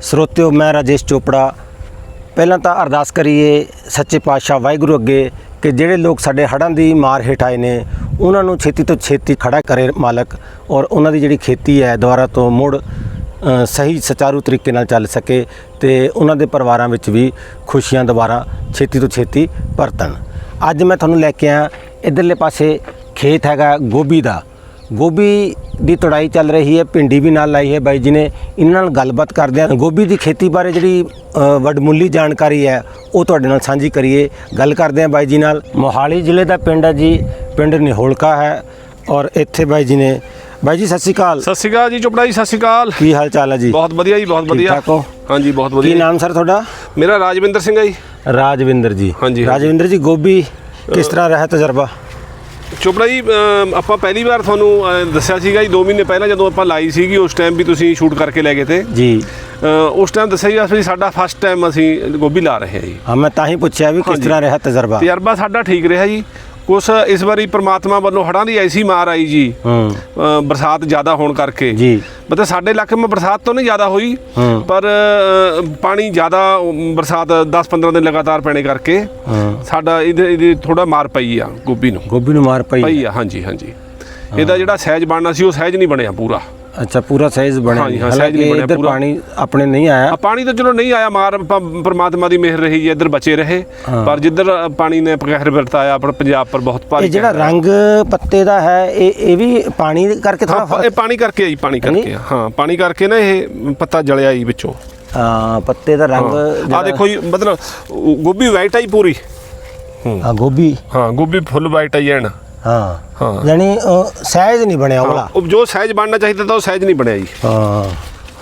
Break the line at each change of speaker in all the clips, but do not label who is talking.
ਸਰੋਤਿਓ, ਮੈਂ ਰਾਜੇਸ਼ ਚੋਪੜਾ। ਪਹਿਲਾਂ ਤਾਂ ਅਰਦਾਸ ਕਰੀਏ ਸੱਚੇ ਪਾਤਸ਼ਾਹ ਵਾਹਿਗੁਰੂ ਅੱਗੇ ਕਿ ਜਿਹੜੇ ਲੋਕ ਸਾਡੇ ਹੜ੍ਹਾਂ ਦੀ ਮਾਰ ਹੇਠ ਆਏ ਨੇ, ਉਹਨਾਂ ਨੂੰ ਛੇਤੀ ਤੋਂ ਛੇਤੀ ਖੜਾ ਕਰੇ ਮਾਲਕ ਔਰ ਉਹਨਾਂ ਦੀ ਜਿਹੜੀ ਖੇਤੀ ਹੈ ਦੁਆਰਾ ਤੋਂ ਮੁੜ ਸਹੀ ਸੁਚਾਰੂ ਤਰੀਕੇ ਨਾਲ ਚੱਲ ਸਕੇ ਤੇ ਉਹਨਾਂ ਦੇ ਪਰਿਵਾਰਾਂ ਵਿੱਚ ਵੀ ਖੁਸ਼ੀਆਂ ਦੁਬਾਰਾ ਛੇਤੀ ਤੋਂ ਛੇਤੀ ਪਰਤਣ। ਅੱਜ ਮੈਂ ਤੁਹਾਨੂੰ ਲੈ ਕੇ ਆਇਆ ਇਧਰਲੇ ਪਾਸੇ ਖੇਤ ਹੈਗਾ ਗੋਭੀ ਦਾ। ਗੋਭੀ ਦੀ ਤੁੜਾਈ ਚੱਲ ਰਹੀ ਹੈ ਭਿੰਡੀ ਵੀ ਨਾਲ ਲਾਈ ਹੈ ਬਾਈ ਜੀ ਨੇ। ਇਹਨਾਂ ਨਾਲ ਗੱਲਬਾਤ ਕਰਦੇ ਹਾਂ। ਗੋਭੀ ਦੀ ਖੇਤੀ ਬਾਰੇ ਜਿਹੜੀ ਵੱਡਮੁੱਲੀ ਜਾਣਕਾਰੀ ਹੈ ਉਹ ਤੁਹਾਡੇ ਨਾਲ ਸਾਂਝੀ ਕਰੀਏ। ਗੱਲ ਕਰਦੇ ਹਾਂ ਬਾਈ ਜੀ ਨਾਲ। ਮੋਹਾਲੀ ਜ਼ਿਲ੍ਹੇ ਦਾ ਪਿੰਡ ਹੈ ਜੀ ਪਿੰਡ ਨਿਹੋਲਕਾ ਹੈ ਔਰ ਇੱਥੇ ਬਾਈ ਜੀ ਨੇ ਬਾਈ ਜੀ ਸਤਿ ਸ਼੍ਰੀ ਅਕਾਲ।
ਸਤਿ ਸ਼੍ਰੀ ਅਕਾਲ ਜੀ ਚੋਪੜਾ ਜੀ ਸਤਿ ਸ਼੍ਰੀ ਅਕਾਲ।
ਕੀ ਹਾਲ ਚਾਲ ਹੈ ਜੀ?
ਬਹੁਤ ਵਧੀਆ ਜੀ ਬਹੁਤ
ਠੀਕ
ਵਧੀਆ।
ਠਾਕ ਹੋ?
ਹਾਂਜੀ ਬਹੁਤ
ਕੀ
ਵਧੀਆ
ਨਾਮ ਸਰ ਤੁਹਾਡਾ?
ਮੇਰਾ ਰਾਜਵਿੰਦਰ ਸਿੰਘ ਹੈ ਜੀ।
ਰਾਜਵਿੰਦਰ ਜੀ।
ਹਾਂਜੀ।
ਰਾਜਵਿੰਦਰ ਜੀ ਗੋਭੀ ਕਿਸ ਤਰ੍ਹਾਂ ਰਿਹਾ ਤਜਰਬਾ?
ਚੋਪੜਾ ਜੀ ਆਪਾਂ ਪਹਿਲੀ ਵਾਰ ਤੁਹਾਨੂੰ ਦੱਸਿਆ ਸੀਗਾ ਜੀ 2 ਮਹੀਨੇ ਪਹਿਲਾਂ ਜਦੋਂ ਆਪਾਂ ਲਾਈ ਸੀਗੀ ਉਸ ਟਾਈਮ ਵੀ ਤੁਸੀਂ ਸ਼ੂਟ ਕਰਕੇ ਲੈ ਗਏ ਤੇ।
ਜੀ।
ਉਸ ਟਾਈਮ ਦੱਸਿਆ ਜੀ ਅਸੀਂ ਸਾਡਾ ਫਸਟ ਟਾਈਮ ਅਸੀਂ ਗੋਭੀ ਲਾ ਰਹੇ ਹਾਂ ਜੀ।
ਹਾਂ ਮੈਂ ਤਾਂ ਹੀ ਪੁੱਛਿਆ ਵੀ ਕਿਸ। ਤਰ੍ਹਾਂ ਰਿਹਾ ਤਜਰਬਾ?
ਤਜਰਬਾ ਸਾਡਾ ਠੀਕ ਰਿਹਾ ਜੀ। ਕੁਛ ਇਸ ਵਾਰੀ ਪ੍ਰਮਾਤਮਾ ਵੱਲੋਂ ਹੜ੍ਹਾਂ ਦੀ ਐਸੀ ਮਾਰ ਆਈ ਜੀ
ਹੂੰ।
ਅ, ਬਰਸਾਤ ਜ਼ਿਆਦਾ ਹੋਣ ਕਰਕੇ।
ਜੀ।
ਮਤਲਬ ਸਾਡੇ ਇਲਾਕੇ ਵਿੱਚ ਬਰਸਾਤ ਤਾਂ ਨਹੀਂ ਜ਼ਿਆਦਾ ਹੋਈ
ਹੂੰ।
ਪਰ ਅ, ਪਾਣੀ ਜ਼ਿਆਦਾ ਅਮ, ਬਰਸਾਤ 10-15 ਦਿਨ ਲਗਾਤਾਰ ਪੈਣੇ ਕਰਕੇ
ਹਾਂ।
ਸਾਡਾ ਇਹਦੇ ਇਹਦੇ ਥੋੜਾ ਮਾਰ ਪਈ ਆ ਗੋਭੀ ਨੂੰ।
ਗੋਭੀ ਨੂੰ ਮਾਰ ਪਈ
ਪਈ ਆ। ਹਾਂਜੀ ਹਾਂਜੀ। ਇਹਦਾ ਜਿਹੜਾ ਸਹਿਜ ਬਣਨਾ ਸੀ ਉਹ ਸਹਿਜ ਨਹੀਂ ਬਣਿਆ ਪੂਰਾ।
ਅੱਛਾ ਪੂਰਾ ਸਾਈਜ਼ ਬਣਿਆ
ਹਾਂਜੀ। ਹਾਂ, size
ਹਾਲਾਂਕਿ
ਨਹੀਂ ਬਣਿਆ
ਇੱਧਰ
ਪੂਰਾ।
ਪਾਣੀ ਆਪਣੇ ਨਹੀਂ ਆਇਆ
ਆ ਪਾਣੀ ਤਾਂ ਚਲੋ ਨਹੀਂ ਆਇਆ ਮਾਰ ਪ- ਪ੍ਰਮਾਤਮਾ ਦੀ ਮਿਹਰ ਰਹੀ ਹੈ ਇੱਧਰ ਬਚੇ ਰਹੇ
ਹਾਂ।
ਪਰ ਜਿੱਧਰ ਪਾਣੀ ਨੇ ਕਹਿਰ ਵਰਤਾਇਆ ਆਪਣਾ ਪੰਜਾਬ ਪਰ ਬਹੁਤ ਭਾਰੀ
ਇਹ ਜਿਹੜਾ
ਕਹਿਰ
ਰੰਗ ਪੱਤੇ ਦਾ ਹੈ ਇਹ ਇਹ ਵੀ ਪਾਣੀ ਕਰਕੇ
ਹਾਂ,
ਥੋੜਾ
ਇਹ ਪਾਣੀ ਕਰਕੇ ਆਈ ਪਾਣੀ ਕਰਕੇ ਆ। ਹਾਂ ਪਾਣੀ ਕਰਕੇ ਨਾ ਇਹ ਪੱਤਾ ਜਲਿਆ ਜੀ ਵਿੱਚੋਂ
ਹਾਂ ਪੱਤੇ ਦਾ ਰੰਗ
ਆ
ਜਿਹੜਾ-
ਦੇਖੋ ਜੀ ਮਤਲਬ ਉਹ ਗੋਭੀ ਵਾਈਟ ਆਈ ਪੂਰੀ
ਹਾਂ ਗੋਭੀ
ਹਾਂ ਗੋਭੀ ਫੁੱਲ ਵਾਈਟ ਆਈ ਐਨ
ਹਾਂ।
ਹਾਂ।
ਯਾਨੀ ਸਾਈਜ਼ ਨਹੀਂ ਬਣਿਆ ਉਹਲਾ
ਉਹ ਜੋ ਸਹਿਜ ਬਣਨਾ ਚਾਹੀਦਾ ਤਾਂ ਉਹ ਸਹਿਜ ਨਹੀਂ ਬਣਿਆ ਜੀ।
ਹਾਂ।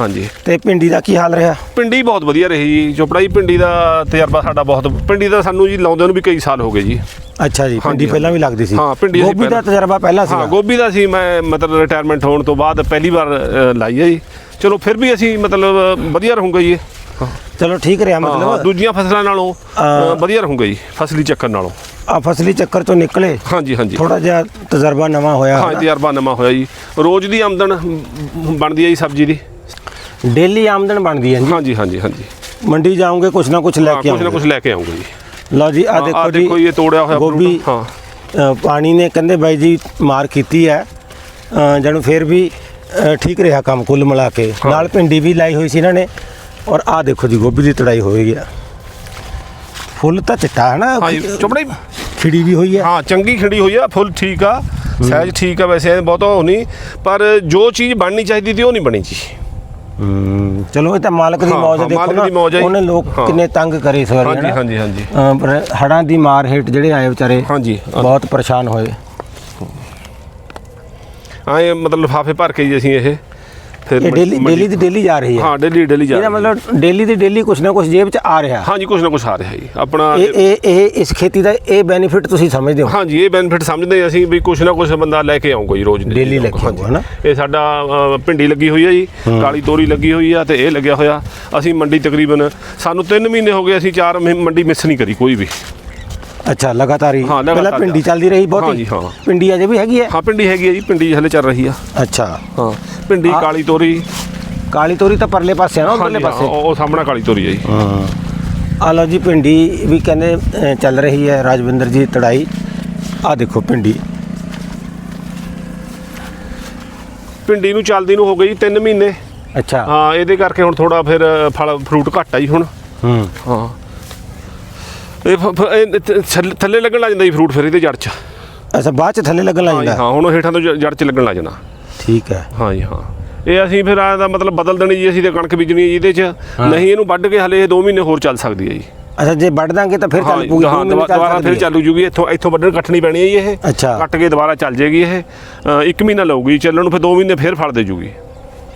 ਹਾਂਜੀ।
ਤੇ ਭਿੰਡੀ ਦਾ ਕੀ ਹਾਲ ਰਿਹਾ?
ਪਿੰਡੀ ਬਹੁਤ ਵਧੀਆ ਰਹੀ ਜੀ। ਚੋਪੜਾ ਜੀ ਪਿੰਡੀ ਦਾ ਤਜਰਬਾ ਸਾਡਾ ਬਹੁਤ ਪਿੰਡੀ ਦਾ ਸਾਨੂੰ ਜੀ ਲਾਉਂਦੇ ਨੂੰ ਵੀ ਕਈ ਸਾਲ ਹੋ ਗਏ ਜੀ।
ਅੱਛਾ ਜੀ
ਹਾਂਜੀ,
ਪਹਿਲਾਂ ਵੀ ਲੱਗਦੀ ਸੀ।
ਹਾਂ, ਭਿੰਡੀ ਅਸੀਂ
ਗੋਭੀ ਦਾ
ਪਹਿਲਾਂ-
ਤਜਰਬਾ ਪਹਿਲਾਂ ਸੀ
ਹਾਂ ਗੋਭੀ ਦਾ ਸੀ। ਮੈਂ ਮਤਲਬ ਰਿਟਾਇਰਮੈਂਟ ਹੋਣ ਤੋਂ ਬਾਅਦ ਪਹਿਲੀ ਵਾਰ ਅ, ਲਾਈ ਹੈ ਜੀ। ਚਲੋ ਫਿਰ ਵੀ ਅਸੀਂ ਮਤਲਬ ਅ, ਵਧੀਆ ਰਹੂੰਗਾ ਜੀ। ਇਹ। ਹਾਂ
ਚਲੋ ਠੀਕ ਰਿਹਾ
ਹਾਂ,
ਮਤਲਬ।
ਦੂਜੀਆਂ ਫਸਲਾਂ ਨਾਲੋਂ ਅ, ਵਧੀਆ ਰਹੂੰਗਾ ਜੀ ਫਸਲੀ ਚੱਕਰ ਨਾਲੋਂ।
ਆ ਫਸਲੀ ਚੱਕਰ ਚੋਂ ਨਿਕਲੇ।
ਹਾਂਜੀ ਹਾਂਜੀ।
ਥੋੜਾ ਜਿਹਾ ਤਜਰਬਾ ਨਵਾਂ ਹੋਇਆ
ਹਾਂ ਤਜਰਬਾ ਨਵਾਂ ਹੋਇਆ ਜੀ। ਰੋਜ਼ ਦੀ ਆਮਦਨ ਬਣਦੀ ਹੈ ਜੀ ਸਬਜ਼ੀ ਦੀ।
ਡੇਲੀ ਆਮਦਨ ਬਣਦੀ ਹੈ ਜੀ।
ਹਾਂਜੀ ਹਾਂਜੀ ਹਾਂਜੀ।
ਮੰਡੀ ਜਾਓਗੇ ਕੁਛ ਨਾ ਕੁਛ ਲੈ
ਹਾਂ
ਕੇ
ਕੁਝ ਨਾ ਕੁਝ ਲੈ ਕੇ ਆਉਂਗਾ ਜੀ।
ਲਓ ਜੀ ਆ ਦੇਖੋ ਜੀ
ਦੇਖੋ ਜੀ, ਇਹ ਤੋੜਿਆ ਹੋਇਆ
ਗੋਭੀ
fruit, ਹਾਂ।
ਅ, ਪਾਣੀ ਨੇ ਕਹਿੰਦੇ ਬਾਈ ਜੀ ਮਾਰ ਕੀਤੀ ਹੈ। ਅ, ਜਾਨੂੰ ਫਿਰ ਵੀ ਅ, ਠੀਕ ਰਿਹਾ ਕੰਮ ਕੁੱਲ ਮਿਲਾ ਕੇ। ਨਾਲ ਭਿੰਡੀ ਵੀ ਲਾਈ ਹੋਈ ਸੀ ਇਹਨਾਂ ਨੇ। ਔਰ ਆ ਦੇਖੋ ਜੀ ਗੋਭੀ ਦੀ ਤੜਾਈ ਹੋਈ ਹੈ। ਫੁੱਲ ਤਾਂ ਚਿੱਟਾ ਹੈ ਨਾ
ਹਾਂ ਜੀ ਚੋਪੜਾ
ਖਿੜੀ ਵੀ ਹੋਈ ਹੈ।
ਹਾਂ ਚੰਗੀ ਖਿੜੀ ਹੋਈ ਆ ਫੁੱਲ ਠੀਕ ਆ ਸਾਈਜ਼ ਠੀਕ ਆ ਵੈਸੇ ਬਹੁਤ ਨਹੀਂ ਪਰ ਜੋ ਚੀਜ਼ ਬਣਨੀ ਚਾਹੀਦੀ ਸੀ ਉਹ ਨਹੀਂ ਬਣੀ ਜੀ।
ਹੂੰ, ਚਲੋ ਇਹ ਤਾਂ ਮਾਲਕ ਦੀ
ਹਾਂ,
ਮੌਜ
ਹਾਂ,
ਦੇਖੋ
ਮਾਲਕ
ਨਾ
ਦੀ ਮੌਜ ਹੈ ਜੀ।
ਉਹਨੇ ਲੋਕ
ਹਾਂ।
ਕਿੰਨੇ ਤੰਗ ਕਰੇ ਇਸ ਵਾਰੀ
ਹਾਂਜੀ। ਹਾਂਜੀ ਹਾਂਜੀ।
ਪਰ ਹੜ੍ਹਾਂ ਦੀ ਮਾਰ ਹੇਠ ਜਿਹੜੇ ਆਏ ਵਿਚਾਰੇ
ਹਾਂਜੀ
ਬਹੁਤ ਪਰੇਸ਼ਾਨ ਹੋਏ।
ਆਏ ਮਤਲਬ ਲਿਫਾਫੇ ਭਰ ਕੇ ਜੀ ਅਸੀਂ ਇਹ। ਫਿਰ
ਇਹ ਡੇਲੀ ਡੇਲੀ ਦੀ ਡੇਲੀ ਜਾ ਰਹੀ ਹੈ
ਹਾਂ ਡੇਲੀ ਡੇਲੀ ਜਾ
ਇਹਦਾ
ਰਹੀ ਹੈ।
ਮਤਲਬ ਡੇਲੀ ਦੀ ਡੇਲੀ ਕੁਛ ਨਾ ਕੁਛ ਜੇਬ 'ਚ ਆ ਰਿਹਾ
ਹਾਂਜੀ ਕੁਛ ਨਾ ਕੁਛ ਆ ਰਿਹਾ ਜੀ ਆਪਣਾ
ਇਹ ਇਹ ਇਹ ਇਸ ਖੇਤੀ ਦਾ ਇਹ ਬੈਨੀਫਿਟ ਤੁਸੀਂ ਸਮਝਦੇ ਹੋ
ਹਾਂਜੀ ਇਹ ਬੈਨੀਫਿਟ ਸਮਝਦੇ ਅਸੀਂ ਵੀ ਕੁਛ ਨਾ ਕੁਛ ਬੰਦਾ ਲੈ ਕੇ ਆਊਗਾ ਜੀ ਰੋਜ਼।
Daily ਲੈ ਕੇ। ਆਊਗਾ, ਹਨਾ?
ਇਹ ਸਾਡਾ ਭਿੰਡੀ ਲੱਗੀ ਹੋਈ ਹੈ ਜੀ ਕਾਲੀ ਤੋਰੀ ਲੱਗੀ ਹੋਈ ਆ ਤੇ ਇਹ ਲੱਗਿਆ ਹੋਇਆ ਅਸੀਂ ਮੰਡੀ ਤਕਰੀਬਨ ਸਾਨੂੰ 3 ਮਹੀਨੇ ਹੋ ਗਏ ਅਸੀਂ 4 ਮੰਡੀ ਮਿਸ ਨਹੀਂ ਕਰੀ ਕੋਈ ਵੀ
ਅੱਛਾ ਲਗਾਤਾਰ ਹੀ।
ਹਾਂ, ਲਗਾਤਾਰ
ਪਹਿਲਾਂ ਪਿੰਡੀ ਚੱਲਦੀ ਰਹੀ ਬਹੁਤੀ?
ਹਾਂਜੀ, ਹਾਂ।
ਪਿੰਡੀ ਅਜੇ ਵੀ ਹੈਗੀ ਹੈ?
ਹਾਂ ਭਿੰਡੀ ਹੈਗੀ ਹੈ ਜੀ ਭਿੰਡੀ ਹਲੇ ਚੱਲ ਰਹੀ ਆ।
ਅੱਛਾ।
ਹਾਂ
ਆ-
ਕਾਲੀ ਤੋਰੀ।
ਕਾਲੀ ਤੋਰੀ ਤਾਂ ਪਰਲੇ ਪਾਸੇ ਆ ਨਾ ਉਧਰਲੇ
ਹਾਂਜੀ ਹਾਂ,
ਪਾਸੇ।
ਉਹ ਉਹ ਸਾਹਮਣਾ ਕਾਲੀ ਤੋਰੀ ਹੈ ਜੀ।
ਹਾਂ। ਆ ਲਓ ਜੀ ਪਿੰਡੀ ਵੀ ਕਹਿੰਦੇ ਅ, ਚੱਲ ਰਹੀ ਹੈ ਰਾਜਵਿੰਦਰ ਜੀ ਤੜਾਈ। ਆ ਦੇਖੋ ਪਿੰਡੀ।
ਭਿੰਡੀ ਨੂੰ ਚੱਲਦੀ ਨੂੰ ਹੋ ਗਈ 3 ਮਹੀਨੇ।
ਅੱਛਾ।
ਹਾਂ ਇਹਦੇ ਕਰਕੇ ਹੁਣ ਥੋੜਾ ਫਿਰ ਫਲ ਫਰੂਟ ਘੱਟ ਆ ਜੀ ਹੁਣ।
ਹੂੰ।
ਹਾਂ। ਇਹ ਫ- ਫ- ਇਹ ਥ- ਥੱਲੇ- ਥੱਲੇ ਲੱਗਣ ਲੱਗ ਜਾਂਦਾ ਜੀ ਫਰੂਟ ਫਿਰ ਇਹਦੇ ਜੜ 'ਚ।
ਅੱਛਾ ਬਾਅਦ ਚ ਥੱਲੇ ਲੱਗਣ ਲੱਗ ਜਾਂਦਾ?
ਹਾਂ ਹੁਣ ਉਹ ਹੇਠਾਂ ਤੋਂ ਜ- ਜੜ 'ਚ ਲੱਗਣ ਲੱਗ ਜਾਣਾ
ਠੀਕ ਹੈ।
ਹਾਂ ਜੀ ਹਾਂ। ਇਹ ਅਸੀਂ ਫਿਰ ਆ ਦਾ ਮਤਲਬ ਬਦਲ ਦੇਣੀ ਜੀ ਅਸੀਂ ਤੇ ਕਣਕ ਬੀਜਣੀ ਹੈ ਜੀ ਇਹਦੇ 'ਚ। ਨਹੀਂ ਇਹਨੂੰ ਵੱਢ ਕੇ ਹਲੇ ਇਹ 2 ਮਹੀਨੇ ਹੋਰ ਚੱਲ ਸਕਦੀ ਹੈ ਜੀ।
ਅੱਛਾ ਜੇ ਵੱਢ ਦਾਂਗੇ ਤਾਂ ਫਿਰ
ਹਾਂ
ਚੱਲ
ਜੀ,
ਪੂਗੀ
ਹਾਂ ਦੁਬਾ- ਦੁਬਾਰਾ ਫਿਰ। ਚੱਲੂ ਜੂਗੀ ਇੱਥੋਂ ਇੱਥੋਂ ਵੱਢਣ ਕੱਟਣੀ ਪੈਣੀ ਹੈ ਜੀ ਇਹ।
ਅੱਛਾ।
ਕੱਟ ਕੇ ਦੁਬਾਰਾ ਚੱਲ ਜੇਗੀ ਇਹ। ਅ, ਇੱਕ ਮਹੀਨਾ ਲਊਗੀ ਚੱਲਣ ਨੂੰ ਫਿਰ 2 ਮਹੀਨੇ ਫਿਰ ਫਲ ਦੇ ਜੂਗੀ।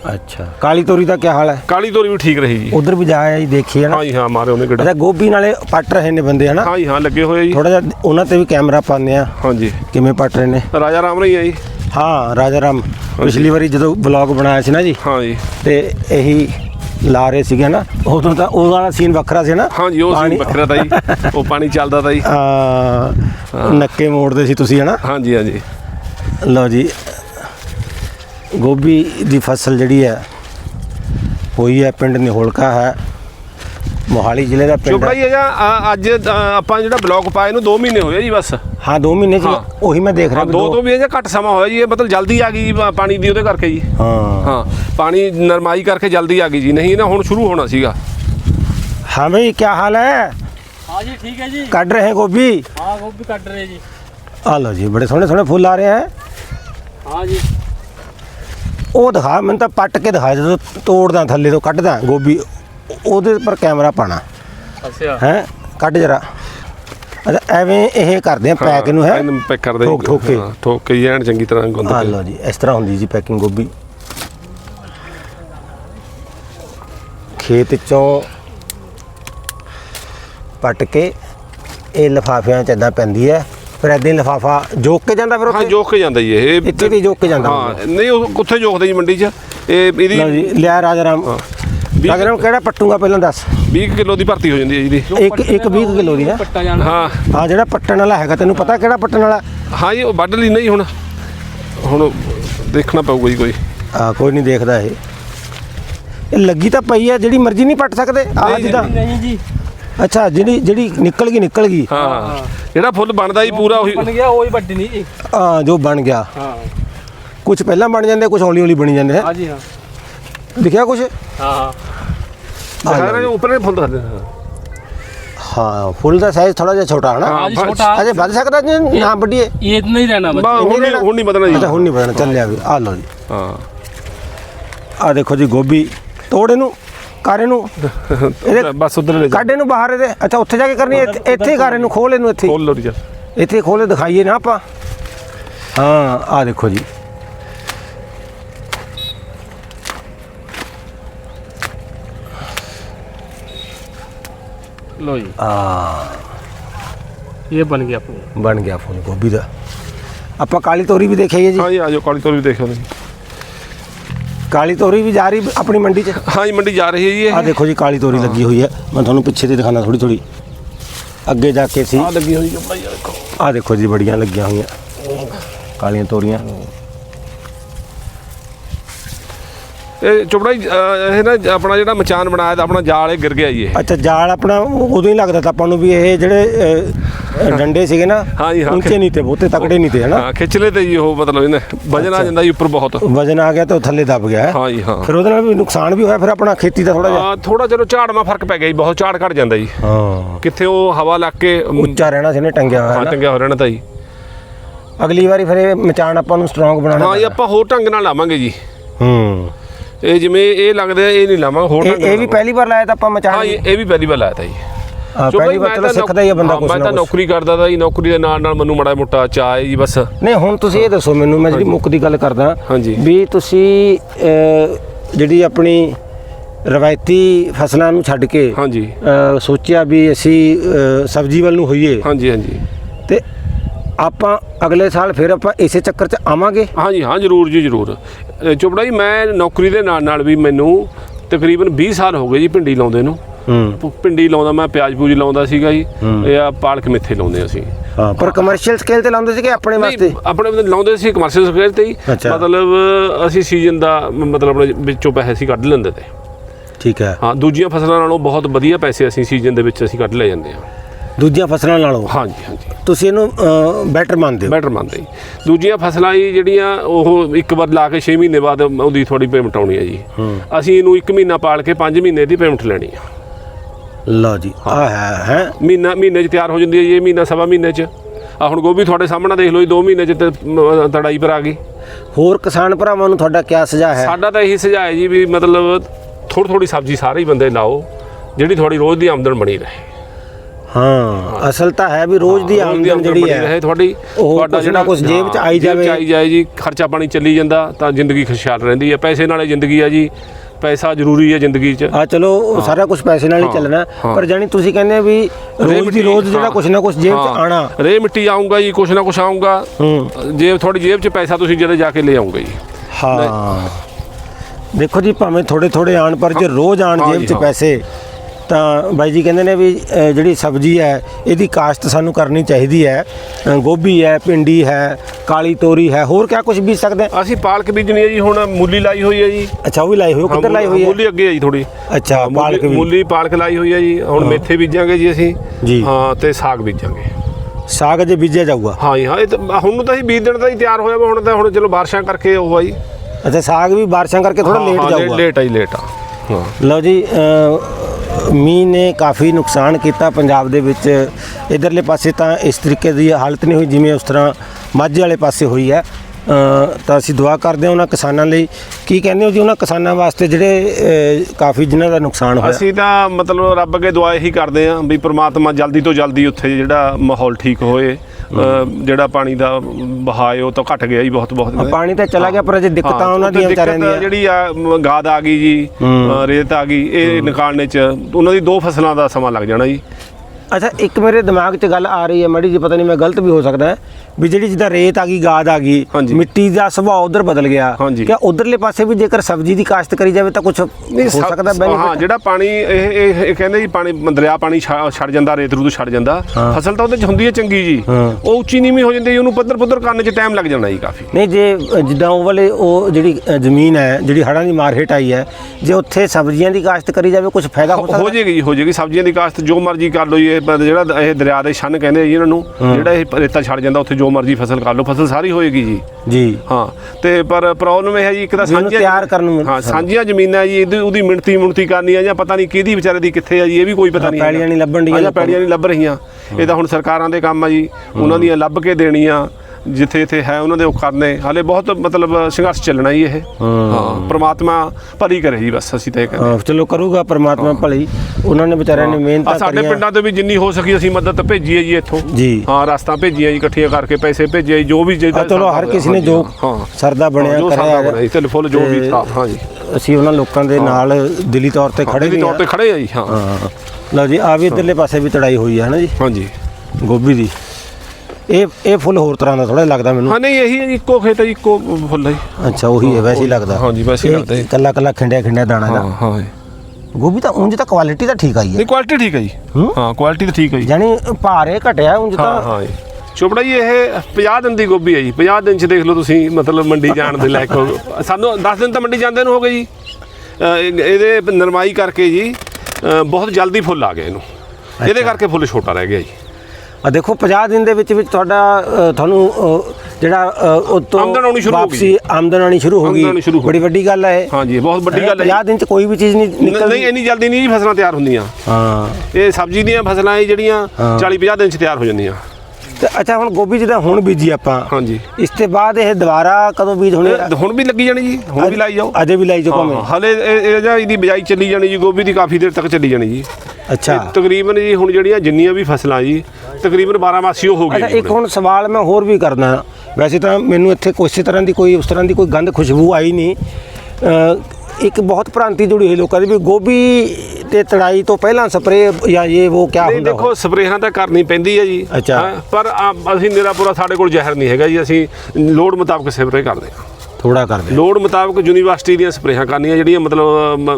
ਅੱਛਾ। ਕਾਲੀ ਤੋਰੀ ਦਾ ਕੀ ਹਾਲ ਹੈ?
ਕਾਲੀ ਤੋਰੀ ਵੀ ਠੀਕ ਰਹੀ ਜੀ।
ਉਧਰ ਵੀ ਜਾਇਆ ਜੀ ਦੇਖੀ ਹੈ ਨਾ।
ਹਾਂ ਜੀ ਹਾਂ ਮਾਰੇ ਉਹਨੇ
ਅੱਛਾ
ਕਿਹੜਾ
ਗੋਭੀ ਨਾਲੇ ਪੱਟ ਰਹੇ ਨੇ ਬੰਦੇ ਹਨਾ?
ਹਾਂ ਜੀ ਹਾਂ ਲੱਗੇ ਹੋਏ ਜੀ।
ਥੋੜਾ ਜਿਹਾ ਉਹਨਾਂ ਤੇ ਵੀ ਕੈਮਰਾ ਪਾਉਂਦੇ ਆ
ਹਾਂ। ਜੀ
ਕਿਵੇਂ ਪੱਟ ਰਹੇ ਨੇ?
ਰਾਜਾ ਰਾਮ ਰਹੀ ਹੈ ਜੀ।
ਹਾਂ ਰਾਜਾ ਰਾਮ। ਪਿਛਲੀ ਵਾਰੀ ਜਦੋਂ ਵਲੌਗ ਬਣਾਇਆ ਸੀ ਨਾ ਜੀ
ਹਾਂ ਜੀ।
ਤੇ ਇਹੀ ਲਾ ਰਹੇ ਸੀਗੇ ਨਾ ਉਦੋਂ ਤਾਂ ਉਹ ਵਾਲਾ ਸੀਨ ਵੱਖਰਾ ਸੀ ਨਾ।
ਹਾਂ ਜੀ ਉਹ ਸੀ
ਪਾਣੀ-
ਵੱਖਰਾ ਤਾ ਜੀ। ਉਹ ਪਾਣੀ ਚੱਲਦਾ ਤਾ ਜੀ।
ਆ ਨੱਕੇ ਮੋੜਦੇ ਸੀ ਤੁਸੀਂ ਹਨਾ?
ਹਾਂ ਜੀ ਹਾਂ ਜੀ
ਲਓ ਜੀ ਗੋਭੀ ਦੀ ਫਸਲ ਜਿਹੜੀ ਹੈ ਹੋਈ ਹੈ ਪਿੰਡ ਨਿਹੋਲਕਾ ਹੈ ਮੋਹਾਲੀ ਜ਼ਿਲ੍ਹੇ ਦਾ ਪਿੰਡ
ਚੋਪੜਾ
ਹੈ।
ਜੀ ਅਜਾ ਅੱਜ ਅ, ਆਪਾਂ ਜਿਹੜਾ ਬਲੌਗ ਪਾਏ ਨੂੰ 2 ਮਹੀਨੇ ਹੋਏ ਜੀ ਬਸ
ਹਾਂ 2 ਮਹੀਨੇ ਚ
ਹਾਂ।
ਉਹੀ ਮੈਂ ਦੇਖ ਰਿਹਾ
ਹਾਂ
ਵੀ
ਦੋ
ਦੋ-
ਤੋਂ ਵੀ ਅਜਾ ਘੱਟ ਸਮਾਂ ਹੋਇਆ ਜੀ ਇਹ ਮਤਲਬ ਜਲਦੀ ਆ ਗਈ ਜੀ ਪਾ- ਪਾਣੀ ਦੀ ਉਹਦੇ ਕਰਕੇ ਜੀ
ਹਾਂ
ਹਾਂ ਪਾਣੀ ਨਰਮਾਈ ਕਰਕੇ ਜਲਦੀ ਆ ਗਈ ਜੀ ਨਹੀਂ ਨਾ ਹੁਣ ਸ਼ੁਰੂ ਹੋਣਾ ਸੀਗਾ
हाँ भाई क्या हाल है
हाँ जी ठीक है जी
काट रहे हैं गोभी
हाँ वो भी कट रहे हैं जी
आ लो जी बड़े सोने सोने फूल आ रहे हैं
हाँ जी
ਉਹ ਦਿਖਾ ਮੈਨੂੰ ਤਾਂ ਪੱਟ ਕੇ ਦਿਖਾ ਜਦੋਂ ਤੋੜਦਾ ਥੱਲੇ ਤੋਂ ਕੱਢਦਾ ਗੋਭੀ ਉਹਦੇ ਉੱਪਰ ਕੈਮਰਾ ਪਾਣਾ
ਅੱਛਾ।
ਹੈ? ਕੱਢ ਜਰਾ। ਅੱਛਾ ਐਵੇਂ ਇਹ ਕਰਦੇ ਆ ਪੈਕ ਨੂੰ ਹੈ? ਠੋਕ ਠੋਕ ਕੇ।
ਠੋਕ ਕੇ ਐਨ ਚੰਗੀ ਤਰ੍ਹਾਂ ਗੁੰਦ
ਆ
ਕੇ
ਲਓ ਜੀ ਇਸ ਤਰ੍ਹਾਂ ਹੁੰਦੀ ਜੀ ਪੈਕਿੰਗ ਗੋਭੀ। ਖੇਤ ਚੋਂ ਪੱਟ ਕੇ ਇਹ ਲਫਾਫਿਆਂ ਚ ਇਦਾਂ ਪੈਂਦੀ ਹੈ। ਫਿਰ ਐਦਾਂ ਲਫਾਫਾ ਜੋਕ ਕੇ ਜਾਂਦਾ ਫਿਰ
ਹਾਂ
ਉੱਥੇ?
ਕੇ ਜਾਂਦਾ ਜੀ ਇਹ
ਇੱਥੇ ਵੀ ਜੋਕ ਕੇ ਜਾਂਦਾ
ਹਾਂ ਨਹੀਂ ਉਹ ਉੱਥੇ ਜੋਖਦੇ ਜੀ ਮੰਡੀ 'ਚ। ਇਹ ਇਹਦੀ ਲਓ
ਜੀ ਲਿਆ ਰਾਜਾ ਰਾਮ। ਰਾਜਾ ਰਾਮ ਕਿਹੜਾ ਪੱਟੂਗਾ ਪਹਿਲਾਂ ਦੱਸ?
20 ਕਿਲੋ ਦੀ ਭਰਤੀ ਹੋ ਜਾਂਦੀ ਹੈ ਜੀ ਦੀ
ਇੱਕ ਇੱਕ 20 ਕਿਲੋ ਦੀ ਹੈ
ਪੱਟਾ ਜਾਣਾ
ਹਾਂ।
ਆ ਜਿਹੜਾ ਪੱਟਣ ਵਾਲਾ ਹੈਗਾ ਤੈਨੂੰ ਪਤਾ ਕਿਹੜਾ ਪੱਟਣ ਵਾਲਾ?
ਹਾਂ ਜੀ ਉਹ ਵੱਢ ਲਈ ਨਹੀਂ ਹੁਣ। ਹੁਣ ਦੇਖਣਾ ਪਊਗਾ ਜੀ ਕੋਈ।
ਆ ਕੋਈ ਨਹੀਂ ਦੇਖਦਾ ਇਹ। ਇਹ ਲੱਗੀ ਤਾਂ ਪਈ ਆ ਜਿਹੜੀ ਮਰਜ਼ੀ ਨਹੀਂ ਪੱਟ ਸਕਦੇ। ਆ ਜਿੱਦਾਂ
ਨਹੀਂ ਜੀ।
ਅੱਛਾ ਜਿਹੜੀ ਜਿਹੜੀ ਨਿਕਲ ਗਈ ਨਿਕਲ ਗਈ।
ਹਾਂ। ਜਿਹੜਾ ਫੁੱਲ ਬਣਦਾ ਹੀ ਪੂਰਾ ਉਹੀ
ਬਣ ਗਿਆ ਉਹੀ ਵੱਡੀ ਨਹੀਂ ਜੀ।
ਹਾਂ ਜੋ ਬਣ ਗਿਆ।
ਹਾਂ।
ਕੁਝ ਪਹਿਲਾਂ ਬਣ ਜਾਂਦੇ ਕੁਝ ਹੌਲੀ ਹੌਲੀ ਬਣੀ ਜਾਂਦੇ ਹਾਂ?
ਜੀ ਹਾਂ।
ਦਿਖਿਆ ਕੁਝ
ਹਾਂ
ਹਾਂ। ਸਾਰੇ ਉੱਪਰ ਫੁੱਲ ਕਰਦੇ ਹਾਂ
ਹਾਂ ਫੁੱਲ ਦਾ ਸਾਈਜ਼ ਥੋੜਾ ਜਿਹਾ ਛੋਟਾ ਹੈ ਨਾ
ਛੋਟਾ।
ਅਜੇ ਵੱਧ ਸਕਦਾ ਜੇ ਨਾ ਵੱਡੀਏ
ਇਹ ਇਤਨਾ ਹੀ ਰਹਿਣਾ
ਬਸ ਹੁਣ ਨਹੀਂ ਹੁਣ ਨਹੀਂ ਬਦਲਣਾ ਜੀ।
ਹੁਣ ਨਹੀਂ ਬਦਲਣਾ ਚੱਲਿਆ ਵੀ ਆ ਲਓ ਜੀ।
ਹਾਂ।
ਆ ਦੇਖੋ ਜੀ ਗੋਭੀ ਤੋੜ ਇਹਨੂੰ। ਕਰ ਇਹਨੂੰ ਇਹਦੇ
ਬਸ ਉਧਰ ਲੈ ਜਾ
ਕੱਢ ਇਹਨੂੰ ਬਾਹਰ ਇਹਦੇ ਅੱਛਾ ਉੱਥੇ ਜਾ ਕੇ ਕਰਨੀ ਹੈ? ਇੱਥੇ ਇੱਥੇ ਹੀ ਕਰ ਇਹਨੂੰ ਖੋਲ ਇਹਨੂੰ ਇੱਥੇ ਹੀ।
ਖੋਲ ਲੋ ਜੀ
ਇੱਥੇ ਖੋਲੇ ਦਿਖਾਈਏ ਨਾ ਆਪਾਂ ਹਾਂ ਆ ਦੇਖੋ ਜੀ
लो जी
ਆ
ये बन गया फूल
ਬਣ ਗਿਆ ਫੁੱਲ ਗੋਭੀ ਦਾ ਆਪਾਂ ਕਾਲੀ ਤੋਰੀ ਵੀ ਦੇਖੀਏ ਜੀ
ਹਾਂ ਜੀ ਆਜੋ ਕਾਲੀ ਤੋਰੀ ਵੀ ਦੇਖੋ ਤੁਸੀਂ
ਕਾਲੀ ਤੋਰੀ ਵੀ ਜਾ ਰਹੀ ਆਪਣੀ ਮੰਡੀ 'ਚ?
ਹਾਂ ਜੀ ਮੰਡੀ ਜਾ ਰਹੀ ਹੈ ਜੀ
ਆ
ਇਹ
ਦੇਖੋ ਜੀ ਕਾਲੀ ਤੋਰੀ ਲੱਗੀ ਹੋਈ ਹੈ। ਮੈਂ ਤੁਹਾਨੂੰ ਪਿੱਛੇ ਤੇ ਦਿਖਾਣਾ ਥੋੜੀ ਥੋੜੀ ਅੱਗੇ ਜਾ ਕੇ ਸੀ
ਆ ਲੱਗੀ ਹੋਈ ਹੈ ਭਾਈ ਆ ਦੇਖੋ।
ਆ ਦੇਖੋ ਜੀ ਬੜੀਆਂ ਲੱਗੀਆਂ ਹੋਈਆਂ। ਕਾਲੀਆਂ ਤੋਰੀਆਂ।
ਇਹ ਚੁਬੜਾ ਜੀ, ਅਹ, ਇਹ ਨਾ ਆਪਣਾ ਜਿਹੜਾ ਮਚਾਨ ਬਣਾਇਆ ਤਾਂ ਆਪਣਾ ਜਾਲ ਇਹ ਗਿਰ ਗਿਆ ਜੀ ਇਹ।
ਅੱਛਾ ਜਾਲ ਆਪਣਾ ਉਦੋਂ ਹੀ ਲੱਗਦਾ ਤਾਂ ਆਪਾਂ ਨੂੰ ਵੀ ਇਹ ਜਿਹੜੇ ਡੰਡੇ ਸੀਗੇ ਨਾ
ਹਾਂ।
ਉੱਚੇ ਨਹੀਂ ਤੇ ਬਹੁਤੇ ਤਕੜੇ ਨਹੀਂ ਤੇ ਹਨਾ
ਹਾਂ ਖਿੱਚ ਲਏ ਤੇ ਜੀ ਉਹ ਮਤਲਬ ਇਹਨੇ ਵਜਨ ਆ ਜਾਂਦਾ ਜੀ ਉੱਪਰ ਬਹੁਤ।
ਵਜਨ ਆ ਗਿਆ ਤਾਂ ਉਹ ਥੱਲੇ ਦਬ ਗਿਆ ਹੈ।
ਹਾਂ ਜੀ ਹਾਂ।
ਫਿਰ ਉਹਦੇ ਨਾਲ ਵੀ ਨੁਕਸਾਨ ਵੀ ਹੋਇਆ ਫਿਰ ਆਪਣਾ ਖੇਤੀ ਦਾ ਥੋੜਾ ਜਿਹਾ?
ਹਾਂ ਥੋੜਾ ਚਲੋ ਝਾੜ ਮਾ ਫ਼ਰਕ ਪੈ ਗਿਆ ਜੀ ਬਹੁਤ ਝਾੜ ਘਟ ਜਾਂਦਾ ਜੀ।
ਹਾਂ।
ਕਿੱਥੇ ਉਹ ਹਵਾ ਲੱਗ ਕੇ ਅਮ,
ਉੱਚਾ ਰਹਿਣਾ ਸੀ ਨੇ ਟੰਗਿਆ ਹੋਇਆ
ਹਾਂ
ਨਾ।
ਟੰਗਿਆ ਹੋ ਰਹਿਣਾ ਤਾਂ ਜੀ।
ਅਗਲੀ ਵਾਰੀ ਫਿਰ ਇਹ ਮਚਾਨ ਆਪਾਂ ਨੂੰ ਸਟਰੋਂਗ ਬਣਾਉਣਾ
ਹਾਂ ਜੀ ਆਪਾਂ ਹੋਰ ਢੰਗ ਨਾਲ ਲਾਵਾਂਗੇ ਜੀ।
ਹੂੰ।
ਇਹ ਜਿਵੇਂ ਇਹ ਲੱਗਦਾ ਇਹ ਨਹੀਂ ਲਾਵਾਂਗੇ ਹੋਰ ਢੰਗ
ਇਹ
ਨਾਲ
ਵੀ ਪਹਿਲੀ ਵਾਰ ਲਾਇਆ ਤਾਂ ਆਪਾਂ
ਹਾਂ ਜੀ ਇਹ ਵੀ ਪਹਿਲੀ ਵਾਰ ਲਾਇਆ ਤਾਂ ਜੀ।
ਹਾਂ, ਪਹਿਲੀ ਵਾਰ ਚਲੋ
ਤਾਂ
ਸਿੱਖਦਾ ਹੀ ਆ ਬੰਦਾ ਕੁਛ
ਮੈਂ
ਨਾ
ਤਾਂ
ਕੁਛ।
ਨੌਕਰੀ ਕਰਦਾ ਤਾਂ ਜੀ ਨੌਕਰੀ ਦੇ ਨਾਲ ਨਾਲ ਮੈਨੂੰ ਮਾੜਾ ਮੋਟਾ ਚਾਹ ਹੈ ਜੀ ਬਸ।
ਨਹੀਂ ਹੁਣ ਤੁਸੀਂ ਇਹ ਦੱਸੋ ਮੈਨੂੰ ਮੈਂ ਜਿਹੜੀ ਮੁੱਕ ਦੀ ਗੱਲ ਕਰਦਾ
ਹਾਂਜੀ।
ਵੀ ਤੁਸੀਂ ਜਿਹੜੀ ਆਪਣੀ ਰਵਾਇਤੀ ਫਸਲਾਂ ਨੂੰ ਛੱਡ ਕੇ
ਹਾਂਜੀ।
ਸੋਚਿਆ ਵੀ ਅਸੀਂ ਸਬਜ਼ੀ ਵੱਲ ਨੂੰ ਹੋਈਏ।
ਹਾਂਜੀ ਹਾਂਜੀ।
ਤੇ ਆਪਾਂ ਅਗਲੇ ਸਾਲ ਫਿਰ ਆਪਾਂ ਇਸੇ ਚੱਕਰ 'ਚ ਆਵਾਂਗੇ?
ਹਾਂਜੀ ਹਾਂ ਜਰੂਰ ਜੀ ਜਰੂਰ। ਅ, ਚੋਪੜਾ ਜੀ ਮੈਂ ਨੌਕਰੀ ਦੇ ਨਾਲ ਨਾਲ ਵੀ ਮੈਨੂੰ ਤਕਰੀਬਨ 20 ਸਾਲ ਹੋ ਗਏ ਜੀ ਭਿੰਡੀ ਲਾਉਂਦੇ ਨੂੰ।
ਹੂੰ।
ਭ- ਭਿੰਡੀ ਲਾਉਂਦਾ ਮੈਂ ਪਿਆਜ਼ ਪੂਜ ਲਾਉਂਦਾ ਸੀਗਾ ਜੀ ਇਹ ਆ ਪਾਲਕ ਮੇਥੇ ਲਾਉਂਦੇ ਅਸੀਂ।
ਹਾਂ ਪਰ ਕਮਰਸ਼ੀਅਲ ਸਕੇਲ ਤੇ ਲਾਉਂਦੇ ਸੀ ਕਿ ਆਪਣੇ ਵਾਸਤੇ?
ਨਹੀਂ, ਆਪਣੇ ਬੰਦੇ ਲਾਉਂਦੇ ਸੀ ਕਮਰਸ਼ੀਅਲ ਸਕੇਲ ਤੇ ਹੀ।
ਅੱਛਾ।
ਮਤਲਬ ਅਸੀਂ ਸੀਜ਼ਨ ਦਾ ਮ- ਮਤਲਬ ਆਪਣੇ ਵਿੱਚੋਂ ਪੈਸੇ ਅਸੀਂ ਕੱਢ ਲੈਂਦੇ ਤੇ।
ਠੀਕ ਹੈ।
ਹਾਂ ਦੂਜੀਆਂ ਫਸਲਾਂ ਨਾਲੋਂ ਬਹੁਤ ਵਧੀਆ ਪੈਸੇ ਅਸੀਂ ਸੀਜ਼ਨ ਦੇ ਵਿੱਚ ਅਸੀਂ ਕੱਢ ਲੈ ਜਾਂਦੇ ਹਾਂ।
ਦੂਜੀਆਂ ਫਸਲਾਂ ਨਾਲੋਂ।
ਹਾਂਜੀ ਹਾਂਜੀ।
ਤੁਸੀਂ ਇਹਨੂੰ ਬੈਟਰ ਮੰਨਦੇ ਹੋ?
ਬੈਟਰ ਮੰਨਦੇ ਜੀ। ਦੂਜੀਆਂ ਫਸਲਾਂ ਹੀ ਜਿਹੜੀਆਂ ਉਹ ਇੱਕ ਵਾਰ ਲਾ ਕੇ 6 ਮਹੀਨੇ ਬਾਅਦ ਉਹਦੀ ਥੋੜੀ ਪੇਮੈਂਟ ਆਉਣੀ ਹੈ ਜੀ। ਅਸੀਂ ਇਹਨੂੰ 1 ਮਹੀਨਾ ਪਾਲ ਕੇ 5 ਮਹੀਨੇ ਦੀ ਪੇਮੈਂਟ ਲੈਣੀ ਆ।
ਲਓ ਜੀ ਆ ਹੈ। ਹੈ
ਮਹੀਨਾ ਮਹੀਨੇ 'ਚ ਤਿਆਰ ਹੋ ਜਾਂਦੀ ਹੈ ਜੀ ਇਹ ਮਹੀਨਾ ਸਵਾ ਮਹੀਨੇ 'ਚ। ਆ ਹੁਣ ਗੋਭੀ ਤੁਹਾਡੇ ਸਾਹਮਣੇ ਦੇਖ ਲਓ ਜੀ 2 ਮਹੀਨੇ 'ਚ ਤੜਾਈ ਪਰ ਆ ਗਈ।
ਹੋਰ ਕਿਸਾਨ ਭਰਾਵਾਂ ਨੂੰ ਤੁਹਾਡਾ ਕੀ ਸੁਝਾਅ ਹੈ?
ਸਾਡਾ ਤਾਂ ਇਹੀ ਸੁਝਾਅ ਹੈ ਜੀ ਵੀ ਮਤਲਬ ਥੋੜੀ ਥੋੜੀ ਸਬਜ਼ੀ ਸਾਰੇ ਹੀ ਬੰਦੇ ਲਾਓ ਜਿਹੜੀ ਤੁਹਾਡੀ ਰੋਜ਼ ਦੀ ਆਮਦਨ ਬਣੀ ਰਹੇ।
ਹਾਂ ਅਸਲ ਤਾਂ ਹੈ ਵੀ ਰੋਜ਼ ਦੀ ਆਮਦਨ ਜਿਹੜੀ
ਬਣੀ ਰਹੇ
ਹੈ
ਤੁਹਾਡੀ ਤੁਹਾਡਾ ਜਿਹੜਾ-
ਕੁਛ ਜੇਬ 'ਚ ਆਈ ਜਾਵੇ।
ਆਈ ਜਾਏ ਜੀ ਖਰਚਾ ਪਾਣੀ ਚੱਲੀ ਜਾਂਦਾ ਤਾਂ ਜ਼ਿੰਦਗੀ ਖੁਸ਼ਹਾਲ ਰਹਿੰਦੀ ਹੈ ਪੈਸੇ ਨਾਲੇ ਜ਼ਿੰਦਗੀ ਆ ਜੀ ਪੈਸਾ ਜ਼ਰੂਰੀ ਹੈ ਜ਼ਿੰਦਗੀ 'ਚ।
ਆ ਚਲੋ ਸਾਰਾ ਕੁਝ ਪੈਸੇ ਨਾਲ ਹੀ
ਹਾਂ,
ਚੱਲਣਾ
ਹਾਂ।
ਪਰ ਜਾਨੀ ਤੁਸੀਂ ਕਹਿੰਦੇ ਆ ਵੀ ਰੋਜ਼ ਦੀ ਰੋਜ਼ ਜਿਹੜਾ
ਹਾਂ,
ਕੁਝ ਨਾ ਕੁਝ ਜੇਬ 'ਚ
ਹਾਂ।
ਆਣਾ।
ਰੇ ਮਿੱਟੀ ਆਉਂਗਾ ਜੀ ਕੁਛ ਨਾ ਕੁਛ ਆਉਂਗਾ
ਹੂੰ।
ਜੇਬ ਤੁਹਾਡੀ ਜੇਬ 'ਚ ਪੈਸਾ ਤੁਸੀਂ ਜਦੋਂ ਜਾ ਕੇ ਲੈ ਆਉਂਗੇ ਜੀ।
ਹਾਂ। ਦੇਖੋ ਜੀ ਭਾਵੇਂ ਥੋੜੇ ਥੋੜੇ ਆਣ ਪਰ ਜੇ ਰੋਜ਼ ਆਣ
ਹਾਂ
ਜੇਬ 'ਚ
ਹਾਂ।
ਪੈਸੇ ਤਾਂ ਬਾਈ ਜੀ ਕਹਿੰਦੇ ਨੇ ਵੀ ਅ, ਜਿਹੜੀ ਸਬਜ਼ੀ ਹੈ ਇਹਦੀ ਕਾਸ਼ਤ ਸਾਨੂੰ ਕਰਨੀ ਚਾਹੀਦੀ ਹੈ। ਅ, ਗੋਭੀ ਹੈ ਭਿੰਡੀ ਹੈ ਕਾਲੀ ਤੋਰੀ ਹੈ ਹੋਰ ਕਿਆ ਕੁਝ ਬੀਜ ਸਕਦੇ ਹਾਂ?
ਅਸੀਂ ਪਾਲਕ ਬੀਜਣੀ ਹੈ ਜੀ ਹੁਣ ਮੂਲੀ ਲਾਈ ਹੋਈ ਹੈ ਜੀ।
ਅੱਛਾ ਉਹ ਵੀ ਲਾਈ ਹੋਈ ਉਹ ਕਿੱਧਰ ਲਾਈ ਹੋਈ ਹੈ?
ਮੂਲੀ ਅੱਗੇ ਹੈ ਜੀ ਥੋੜੀ
ਅੱਛਾ ਪਾਲਕ ਵੀ।
ਮੂਲੀ ਪਾਲਕ ਲਾਈ ਹੋਈ ਹੈ ਜੀ ਹੁਣ ਮੇਥੇ ਬੀਜਾਂਗੇ ਜੀ ਅਸੀਂ।
ਜੀ।
ਹਾਂ ਤੇ ਸਾਗ ਬੀਜਾਂਗੇ।
ਸਾਗ ਜੇ ਬੀਜਿਆ ਜਾਊਗਾ?
ਹਾਂ ਜੀ ਹਾਂ ਇਹ ਤਾਂ ਹੁਣ ਨੂੰ ਤਾਂ ਅਸੀਂ ਬੀਜ ਦੇਣ ਦਾ ਹੀ ਤਿਆਰ ਹੋਇਆ ਵਾ ਹੁਣ ਤਾਂ ਹੁਣ ਚਲੋ ਬਾਰਿਸ਼ਾਂ ਕਰਕੇ ਉਹ ਆ ਜੀ।
ਅੱਛਾ ਸਾਗ ਵੀ ਬਾਰਿਸ਼ਾਂ ਕਰਕੇ ਥੋੜਾ ਲੇਟ ਜਾਊਗਾ?
ਲੇਟ ਆ ਜੀ ਲੇਟ ਆ। ਹਾਂ।
ਲਓ ਜੀ ਅ, ਮੀਂਹ ਨੇ ਕਾਫੀ ਨੁਕਸਾਨ ਕੀਤਾ ਪੰਜਾਬ ਦੇ ਵਿੱਚ। ਇਧਰਲੇ ਪਾਸੇ ਤਾਂ ਇਸ ਤਰੀਕੇ ਦੀ ਹਾਲਤ ਨਹੀਂ ਹੋਈ ਜਿਵੇਂ ਉਸ ਤਰ੍ਹਾਂ ਮਾਝੇ ਵਾਲੇ ਪਾਸੇ ਹੋਈ ਹੈ। ਤਾਂ ਅਸੀਂ ਦੁਆ ਕਰਦੇ ਹਾਂ ਉਹਨਾਂ ਕਿਸਾਨਾਂ ਲਈ। ਕੀ ਕਹਿੰਦੇ ਹੋ ਜੀ ਉਹਨਾਂ ਕਿਸਾਨਾਂ ਵਾਸਤੇ ਜਿਹੜੇ ਕਾਫੀ ਜਿਨ੍ਹਾਂ ਦਾ ਨੁਕਸਾਨ ਹੋਇਆ?
ਅਸੀਂ ਤਾਂ ਮਤਲਬ ਰੱਬ ਅੱਗੇ ਦੁਆ ਇਹੀ ਕਰਦੇ ਹਾਂ ਵੀ ਪ੍ਰਮਾਤਮਾ ਜਲਦੀ ਤੋਂ ਜਲਦੀ ਉੱਥੇ ਜਿਹੜਾ ਮਾਹੌਲ ਠੀਕ ਹੋਏ। ਜਿਹੜਾ ਪਾਣੀ ਦਾ ਬਹਾਅ ਉਹ ਤਾਂ ਘਟ ਗਿਆ ਜੀ ਬਹੁਤ ਬਹੁਤ।
ਪਾਣੀ ਤਾਂ ਚਲਾ ਗਿਆ ਪਰ ਅਜੇ ਦਿੱਕਤਾਂ ਉਹਨਾਂ ਦੀਆਂ ਵਿਚਾਰਿਆਂ ਦੀਆਂ।
ਜਿਹੜੀ ਆ ਗਾਦ ਆ ਗਈ ਜੀ ਰੇਤ ਆ ਗਈ ਇਹ ਨਿਕਾਲਣੇ ਚ ਉਹਨਾਂ ਦੀ ਦੋ ਫਸਲਾਂ ਦਾ ਸਮਾਂ ਲੱਗ ਜਾਣਾ ਜੀ।
ਅੱਛਾ ਇੱਕ ਮੇਰੇ ਦਿਮਾਗ 'ਚ ਗੱਲ ਆ ਰਹੀ ਹੈ ਮੜੀ ਜੀ ਪਤਾ ਨਹੀਂ ਮੈਂ ਗਲਤ ਵੀ ਹੋ ਸਕਦਾ। ਹੈ, ਵੀ ਜਿਹੜੀ ਜਿੱਦਾਂ ਰੇਤ ਆ ਗਈ ਗਾਦ ਆ ਗਈ। ਮਿੱਟੀ ਦਾ ਸੁਭਾਅ ਉਧਰ ਬਦਲ ਗਿਆ। ਕਿਆ ਉਧਰਲੇ ਪਾਸੇ ਵੀ ਜੇਕਰ ਸਬਜ਼ੀ ਦੀ ਕਾਸ਼ਤ ਕਰੀ ਜਾਵੇ ਤਾਂ ਕੁਝ ਹੋ ਸਕਦਾ
ਹਾਂ
ਬੈਨੀਫਿਟ
ਜਿਹੜਾ ਪਾਣੀ ਇਹ ਇਹ ਕਹਿੰਦੇ ਜੀ ਪਾਣੀ ਦਰਿਆ ਪਾਣੀ ਛੱਡ ਜਾਂਦਾ ਰੇਤ ਰੂ ਤੋਂ ਛੱਡ ਜਾਂਦਾ। ਫਸਲ ਤਾਂ ਉਹਦੇ ਚ ਹੁੰਦੀ ਹੈ ਚੰਗੀ ਜੀ।
ਹਾਂ।
ਉਹ ਉੱਚੀ ਨੀਵੀਂ ਹੋ ਜਾਂਦੀ ਉਹਨੂੰ ਪੱਧਰ ਪੁੱਧਰ ਕਰਨ ਚ ਟਾਈਮ ਲੱਗ ਜਾਣਾ ਜੀ ਕਾਫੀ।
ਨਹੀਂ ਜੇ ਜਿੱਦਾਂ ਉਹ ਵਾਲੇ ਉਹ ਜਿਹੜੀ ਜ਼ਮੀਨ ਹੈ ਜਿਹੜੀ ਹੜ੍ਹਾਂ ਦੀ ਮਾਰ ਹੇਠ ਆਈ ਹੈ ਜੇ ਉੱਥੇ ਸਬਜ਼ੀਆਂ ਦੀ ਕਾਸ਼ਤ ਕਰੀ ਜਾਵੇ ਕੁਝ ਫਾਇਦਾ ਹੋ
ਹੋ
ਸਕਦਾ?
ਜੇਗੀ ਜੀ ਹੋ ਜੇਗੀ ਸਬਜ਼ੀਆਂ ਦੀ ਕਾਸ਼ਤ ਜੋ ਮਰਜ਼ੀ ਕਰ ਲਓ ਜੀ ਇਹ ਜਿਹੜਾ ਇਹ ਦਰਿਆ ਦੇ ਛੰਨ ਕਹਿੰਦੇ ਜੀ ਇਹਨਾਂ ਨੂੰ ਜਿਹੜਾ ਇਹ ਰੇਤਾ ਛੱਡ ਜਾਂਦਾ ਉੱਥੇ ਜੋ ਮਰਜ਼ੀ ਫਸਲ ਕਰ ਲਓ ਫਸਲ ਸਾਰੀ ਹੋਏਗੀ ਜੀ।
ਜੀ।
ਹਾਂ ਤੇ ਪਰ ਪ੍ਰੋਬਲਮ ਇਹ ਹੈ ਜੀ ਇੱਕ ਤਾਂ
ਜਿਹਨੂੰ ਤਿਆਰ ਕਰਨ ਨੂੰ-
ਹਾਂ ਸਾਂਝੀਆਂ ਜ਼ਮੀਨਾਂ ਜੀ ਇਹਦੀ ਉਹਦੀ ਮਿਣਤੀ ਮੁਣਤੀ ਕਰਨੀ ਆ ਜਾਂ ਪਤਾ ਨਹੀਂ ਕਿਹਦੀ ਵਿਚਾਰੇ ਦੀ ਕਿੱਥੇ ਆ ਜੀ ਇਹ ਵੀ ਕੋਈ ਪਤਾ ਨਹੀਂ
ਪੈਲੀਆਂ ਨਹੀਂ ਲੱਭਣ ਡੀਆਂ
ਪੈਲੀਆਂ ਨਹੀਂ ਲੱਭ ਰਹੀਆਂ। ਇਹ ਤਾਂ ਹੁਣ ਸਰਕਾਰਾਂ ਦੇ ਕੰਮ ਆ ਜੀ ਉਹਨਾਂ ਦੀਆਂ ਲੱਭ ਕੇ ਦੇਣੀਆਂ। ਜਿੱਥੇ ਇੱਥੇ ਹੈ ਉਹਨਾਂ ਦੇ ਉਹ ਕਰਨੇ ਹਾਲੇ ਬਹੁਤ ਮਤਲਬ ਸੰਘਰਸ਼ ਚੱਲਣਾ ਜੀ ਇਹ। ਹਾਂ। ਪ੍ਰਮਾਤਮਾ ਭਲੀ ਕਰੇ ਜੀ ਬਸ ਅਸੀਂ ਤਾਂ ਇਹ ਕਹਿੰਦੇ
ਅ, ਚਲੋ ਕਰੂਗਾ ਪਰਮਾਤਮਾ ਭਲੀ। ਉਹਨਾਂ ਨੇ ਵਿਚਾਰਿਆਂ ਨੇ
ਆ
ਮਿਹਨਤਾਂ
ਸਾਡੇ
ਕਰੀਆਂ।
ਪਿੰਡਾਂ ਤੋਂ ਵੀ ਜਿੰਨੀ ਹੋ ਸਕੀ ਅਸੀਂ ਮਦਦ ਭੇਜੀਏ ਜੀ ਇੱਥੋਂ।
ਜੀ।
ਹਾਂ ਰਸਤਾ ਭੇਜੀਆਂ ਜੀ ਇਕੱਠੀਆਂ ਕਰਕੇ ਪੈਸੇ ਭੇਜੇ ਜੀ, ਜੋ ਵੀ
ਆ
ਜਿਹਦਾ
ਚਲੋ ਹਰ ਕਿਸੇ ਨੇ ਜੋ
ਹਾਂ।
ਸਰਦਾ ਬਣਿਆ
ਜੋ
ਕਰਿਆ
ਸਰਦਾ ਬਣਿਆ ਜੀ, ਫੁੱਲ ਜੋ ਵੀ ਥਾ, ਹਾਂ ਜੀ
ਅਸੀਂ ਉਹਨਾਂ ਲੋਕਾਂ ਦੇ ਨਾਲ ਦਿਲੀ ਤੌਰ ਤੇ ਖੜੇ
ਖੜੇ
ਵੀ
ਤੌਰ ਤੇ ਖੜੇ ਆ ਜੀ ਹਾਂ।
ਹਾਂ। ਲਓ ਜੀ ਆ ਵੀ ਇਧਰਲੇ ਪਾਸੇ ਵੀ ਤੜਾਈ ਹੋਈ ਹੈ ਨਾ ਜੀ?
ਹਾਂਜੀ।
ਗੋਭੀ ਦੀ। ਇਹ ਇਹ ਫੁੱਲ ਹੋਰ ਤਰ੍ਹਾਂ ਦਾ ਥੋੜਾ ਲੱਗਦਾ ਮੈਨੂੰ।
ਹਾਂ ਨਹੀਂ ਇਹੀ ਹੈ ਜੀ ਇੱਕੋ ਖੇਤ ਹੈ ਜੀ, ਇੱਕੋ ਫੁੱਲ ਹੈ ਜੀ।
ਅੱਛਾ ਉਹੀ ਹੈ ਵੈਸੇ ਹੀ ਲੱਗਦਾ।
ਹਾਂਜੀ, ਵੈਸੇ ਹੀ ਲੱਗਦਾ ਜੀ।
ਕੱਲਾ ਕੱਲਾ ਖਿੰਡਿਆ ਖਿੰਡਿਆ ਦਾਣਾ ਦਾ।
ਹਾਂ ਹਾਂ। ਜੀ।
ਗੋਭੀ ਤਾਂ ਉਂਝ ਤਾਂ ਕੁਆਲਿਟੀ ਤਾਂ ਠੀਕ ਆਈ ਹੈ।
ਨਹੀਂ ਕੁਆਲਿਟੀ ਠੀਕ ਹੈ ਜੀ।
ਹੂੰ?
ਹਾਂ ਕੁਆਲਿਟੀ ਤਾਂ ਠੀਕ ਹੈ ਜੀ।
ਯਾਨੀ ਭਾਰੇ ਘਟਿਆ ਉਂਝ
ਹਾਂ
ਤਾਂ।
ਹਾਂ ਜੀ। ਚੋਪੜਾ ਜੀ ਇਹ 50 ਦਿਨ ਦੀ ਗੋਭੀ ਹੈ ਜੀ। 50 ਦਿਨ ਚ ਦੇਖ ਲਓ ਤੁਸੀਂ ਮਤਲਬ ਮੰਡੀ ਜਾਣ ਦੇ ਲਾਇਕ। ਹੋ ਗਏ। ਸਾਨੂੰ 10 ਦਿਨ ਤਾਂ ਮੰਡੀ ਜਾਂਦੇ ਨੂੰ ਹੋ ਗਏ ਜੀ। ਇਹ- ਇਹਦੇ ਨਰਮਾਈ ਕਰਕੇ ਜੀ ਬਹੁਤ ਜਲਦੀ ਫੁੱਲ ਆ ਗਏ ਇਹਨੂੰ। ਇਹਦੇ ਕਰਕੇ ਫੁੱਲ ਛੋਟਾ ਰਹਿ ਗਿਆ ਜੀ।
ਆ ਦੇਖੋ 50 ਦਿਨ ਦੇ ਵਿੱਚ ਵਿੱਚ ਤੁਹਾਡਾ ਅ, ਤੁਹਾਨੂੰ ਅ, ਜਿਹੜਾ ਅ, ਉਹ ਤੋਂ
ਆਮਦਨ ਆਉਣੀ ਸ਼ੁਰੂ ਹੋ ਗਈ।
ਵਾਪਸੀ ਆਮਦਨ ਆਉਣੀ ਸ਼ੁਰੂ ਹੋ
ਆਮਦਨ ਆਉਣੀ ਸ਼ੁਰੂ
ਗਈ
ਹੋ
ਬੜੀ ਵੱਡੀ ਗੱਲ ਹੈ ਇਹ।
ਹਾਂਜੀ ਬਹੁਤ ਵੱਡੀ ਗੱਲ ਹੈ
50 ਦਿਨ ਚ ਕੋਈ ਵੀ ਚੀਜ਼ ਨਹੀਂ
ਜੀ।
ਨਿਕਲਦੀ
ਨਹੀਂ ਇੰਨੀ ਜਲਦੀ ਨਹੀਂ ਜੀ ਫਸਲਾਂ ਤਿਆਰ ਹੁੰਦੀਆਂ
ਹਾਂ
ਇਹ ਸਬਜ਼ੀ ਦੀਆਂ ਫਸਲਾਂ ਇਹ ਜਿਹੜੀਆਂ
ਹਾਂ।
40 50 ਦਿਨ ਚ ਤਿਆਰ ਹੋ ਜਾਂਦੀਆਂ
ਤੇ ਅੱਛਾ ਹੁਣ ਗੋਭੀ ਜਿਹਦਾ ਹੁਣ ਬੀਜੀ ਆਪਾਂ।
ਹਾਂਜੀ।
ਇਸ ਤੋਂ ਬਾਅਦ ਇਹ ਦੁਬਾਰਾ ਕਦੋਂ ਬੀਜ ਹੋਣੇ
ਇਹ ਹੁਣ ਵੀ ਲੱਗੀ ਜਾਣੀ ਜੀ ਹੁਣ ਵੀ ਲਾਈ ਜਾਓ।
ਅਜੇ ਵੀ ਲਾਈ ਜੋ ਭਾਵੇਂ।
ਹਲੇ ਇਹ ਜਾਂ ਇਹਦੀ ਬਿਜਾਈ ਚੱਲੀ ਜਾਣੀ ਜੀ ਗੋਭੀ ਦੀ ਕਾਫੀ ਦੇਰ ਤੱਕ ਚੱਲੀ ਜਾਣੀ ਜੀ।
ਅੱਛਾ।
ਤਕਰੀਬਨ ਜੀ ਹੁਣ ਜਿਹੜੀਆਂ ਜਿੰਨੀਆਂ ਵੀ ਫਸਲਾਂ ਜੀ ਤਕਰੀਬਨ 12 ਮਾਸੀ ਹੋ
ਅੱਛਾ
ਗਈਆਂ
ਇੱਕ ਹੁਣ। ਸਵਾਲ ਮੈਂ ਹੋਰ ਵੀ ਕਰਦਾ। ਵੈਸੇ ਤਾਂ ਮੈਨੂੰ ਇੱਥੇ ਕਿਸੇ ਤਰ੍ਹਾਂ ਦੀ ਕੋਈ ਉਸ ਤਰ੍ਹਾਂ ਦੀ ਕੋਈ ਗੰਧ ਖੁਸ਼ਬੂ ਆਈ ਨਹੀਂ। ਇੱਕ ਬਹੁਤ ਭ੍ਰਾਂਤੀ ਜੁੜੀ ਹੋਈ ਲੋਕਾਂ ਦੀ ਵੀ ਗੋਭੀ ਤੇ ਤੜਾਈ ਤੋਂ ਪਹਿਲਾਂ ਸਪਰੇ ਜਾਂ ਇਹ ਉਹ ਕਿਆ
ਨਹੀਂ
ਹੁੰਦਾ
ਦੇਖੋ ਸਪਰੇਹਾਂ ਤਾਂ ਕਰਨੀ ਪੈਂਦੀ ਹੈ ਜੀ।
ਅੱਛਾ।
ਹਾਂ, ਪਰ ਆ- ਅਸੀਂ ਨਿਰਾ ਪੂਰਾ ਸਾਡੇ ਕੋਲ ਜ਼ਹਿਰ ਨਹੀਂ ਹੈਗਾ ਜੀ ਅਸੀਂ ਲੋੜ ਮੁਤਾਬਕ ਸਪਰੇ ਕਰਦੇ ਹਾਂ।
ਥੋੜਾ ਕਰਦੇ
ਲੋੜ ਮੁਤਾਬਕ ਯੂਨੀਵਰਸਿਟੀ ਦੀਆਂ ਸਪਰੇਹਾਂ ਕਰਨੀਆਂ ਜਿਹੜੀਆਂ ਮਤਲਬ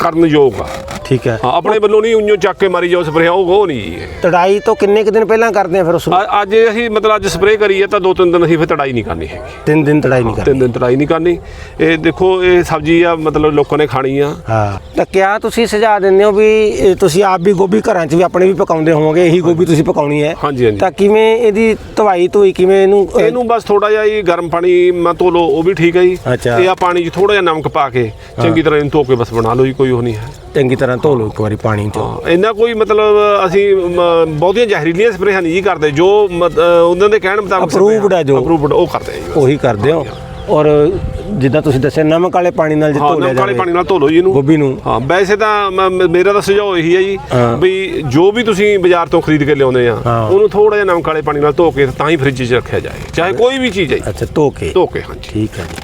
ਕਰਨ ਯੋਗ ਆ।
ਠੀਕ ਹੈ।
ਹਾਂ, ਆਪਣੇ ਵੱਲੋਂ ਨਹੀਂ ਉਈਓ ਚੱਕ ਕੇ ਮਾਰੀ ਜਾਓ ਸਪਰੇਹਾਂ ਉਹ ਉਹ ਨਹੀਂ ਜੀ।
ਤੜਾਈ ਤੋਂ ਕਿੰਨੇ ਕੁ ਦਿਨ ਪਹਿਲਾਂ ਕਰਦੇ ਆ ਫਿਰ ਉਸ ਨੂੰ?
ਅ- ਅੱਜ ਅਸੀਂ ਮਤਲਬ ਅੱਜ ਸਪਰੇਅ ਕਰੀ ਹੈ ਤਾਂ ਦੋ ਤਿੰਨ ਦਿਨ ਅਸੀਂ ਫਿਰ ਤੜਾਈ ਨਹੀਂ ਕਰਨੀ ਹੈਗੀ।
ਤਿੰਨ ਦਿਨ ਤੜਾਈ ਨਹੀਂ ਕਰਦੇ
ਤਿੰਨ ਦਿਨ ਤੜਾਈ ਨਹੀਂ ਕਰਨੀ। ਇਹ ਦੇਖੋ ਇਹ ਸਬਜ਼ੀ ਆ ਮਤਲਬ ਲੋਕਾਂ ਨੇ ਖਾਣੀ ਆ।
ਹਾਂ। ਤਾਂ ਕਿਆ ਤੁਸੀਂ ਸੁਝਾਅ ਦਿੰਦੇ ਹੋ ਵੀ ਇਹ ਤੁਸੀਂ ਆਪ ਵੀ ਗੋਭੀ ਘਰਾਂ 'ਚ ਵੀ ਆਪਣੇ ਵੀ ਪਕਾਉਂਦੇ ਹੋਵੋਗੇ ਇਹੀ ਗੋਭੀ ਤੁਸੀਂ ਪਕਾਉਣੀ ਹੈ।
ਹਾਂਜੀ ਹਾਂਜੀ।
ਤਾਂ ਕਿਵੇਂ ਇਹਦੀ ਧਵਾਈ ਧੋਈ ਕਿਵੇਂ ਇਹਨੂੰ ਅ,
ਇਹਨੂੰ ਬਸ ਥੋੜਾ ਜਿਹਾ ਹੀ ਗਰਮ ਪਾਣੀ ਮਾ ਧੋ ਲਓ ਉਹ ਵੀ ਠੀਕ ਹੈ ਜੀ।
ਅੱਛਾ।
ਇਹ ਆ ਪਾਣੀ 'ਚ ਥੋੜਾ ਜਿਹਾ ਨਮਕ ਪਾ ਕੇ ਚੰਗੀ ਤਰ੍ਹਾਂ ਇਹਨੂੰ ਧੋ ਕੇ ਬਸ ਬਣਾ ਲਓ ਜੀ ਕੋਈ ਉਹ ਨਹੀਂ ਹੈ।
ਚੰਗੀ ਤਰ੍ਹਾਂ ਧੋ ਲਓ ਇੱਕ ਵਾਰੀ ਪਾਣੀ 'ਚ।
ਇੰਨਾ ਕੋਈ ਮਤਲਬ ਅਸੀਂ ਮ, ਬਹੁਤੀਆਂ ਜ਼ਹਿਰੀਲੀਆਂ ਸਪਰੇਹਾਂ ਨਹੀਂ ਜੀ ਕਰਦੇ। ਜੋ ਮਤ- ਅ, ਉਹਨਾਂ ਦੇ ਕਹਿਣ ਮੁਤਾਬਕ
Approved ਹੈ ਜੋ।
ਅਪਰੂਵਡ ਉਹ ਕਰਦੇ ਆ ਜੀ।
ਉਹੀ ਕਰਦੇ ਹੋ। ਔਰ ਜਿੱਦਾਂ ਤੁਸੀਂ ਦੱਸਿਆ ਨਮਕ ਵਾਲੇ ਪਾਣੀ ਨਾਲ ਜੇ
ਹਾਂ
ਧੋ ਲਿਆ
ਨਮਕ ਵਾਲੇ
ਜਾਵੇ।
ਪਾਣੀ ਨਾਲ ਧੋ ਲਓ ਜੀ ਇਹਨੂੰ।
ਗੋਭੀ ਨੂੰ।
ਹਾਂ ਵੈਸੇ ਤਾਂ ਮ- ਮ- ਮੇਰਾ ਤਾਂ ਸੁਝਾਅ ਇਹੀ ਹੈ ਜੀ
ਹਾਂ।
ਵੀ ਜੋ ਵੀ ਤੁਸੀਂ ਬਾਜ਼ਾਰ ਤੋਂ ਖਰੀਦ ਕੇ ਲਿਆਉਂਦੇ ਆ
ਹਾਂ।
ਉਹਨੂੰ ਥੋੜਾ ਜਿਹਾ ਨਮਕ ਵਾਲੇ ਪਾਣੀ ਨਾਲ ਧੋ ਕੇ ਤਾਂ ਹੀ ਫ੍ਰਿਜ 'ਚ ਰੱਖਿਆ ਜਾਏ। ਚਾਹੇ ਕੋਈ ਵੀ ਚੀਜ਼ ਹੈ ਜੀ,
ਅੱਛਾ ਧੋ ਕੇ।
ਧੋ ਕੇ ਹਾਂਜੀ।
ਠੀਕ ਹੈ ਜੀ।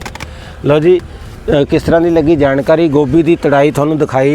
ਲਓ ਜੀ ਕਿਸ ਤਰ੍ਹਾਂ ਦੀ ਲੱਗੀ? ਜਾਣਕਾਰੀ? ਗੋਭੀ ਦੀ ਤੜਾਈ ਤੁਹਾਨੂੰ ਦਿਖਾਈ।